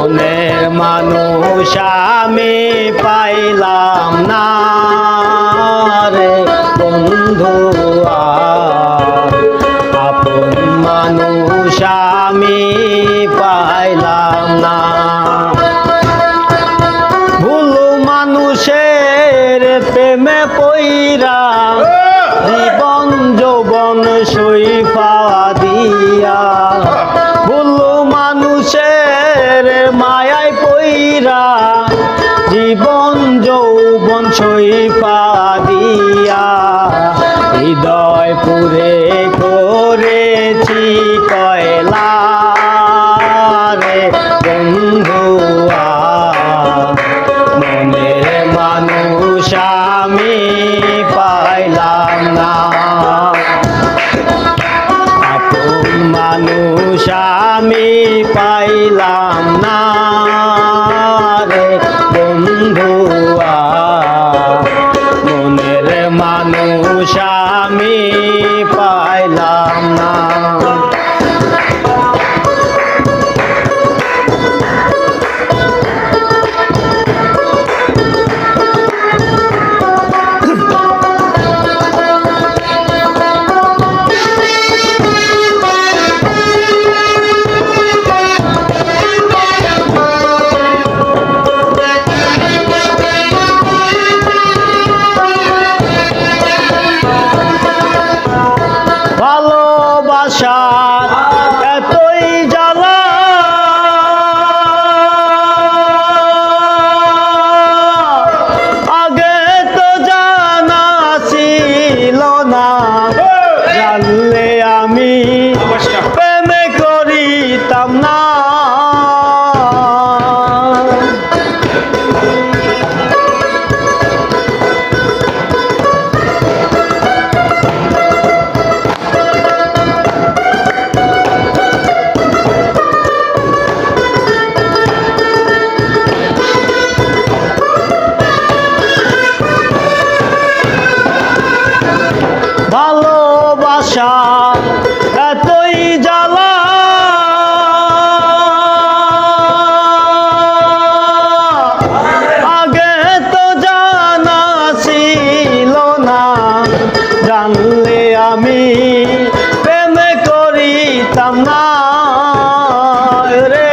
মনের মানুষ আমি পাইলাম না রে বন্ধু। আপন মানুষ আমি পাইলাম না ভুল মানুষের প্রেমে পইরা দিয়া হৃদয় পুরে করেছি কয়লা রে বন্ধুয়া মনের মানুষ আমি পাইলাম না। আপন মানুষ আমি পাইলাম জানলে ভালোবাসা এতই জ্বালা। আগে তো জানা ছিল না জানলে আমি প্রেমে করিতাম না। রে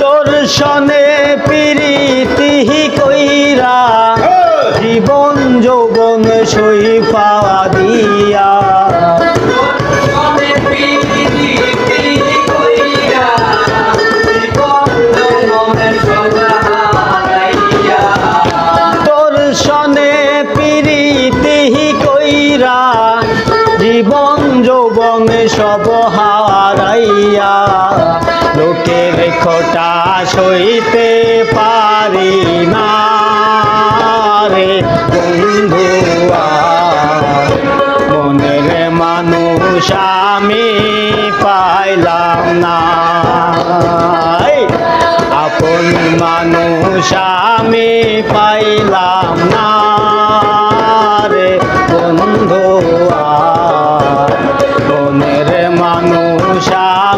তোর সনে পিরিতি কইরা জীবন যৌবন সই পাওয়া সব হারাইয়া লোকের খোটা সইতে পারি না রে বন্ধু মানুষ আমি পাইলাম না। আপন মানুষ আমি পাইলাম না। আশা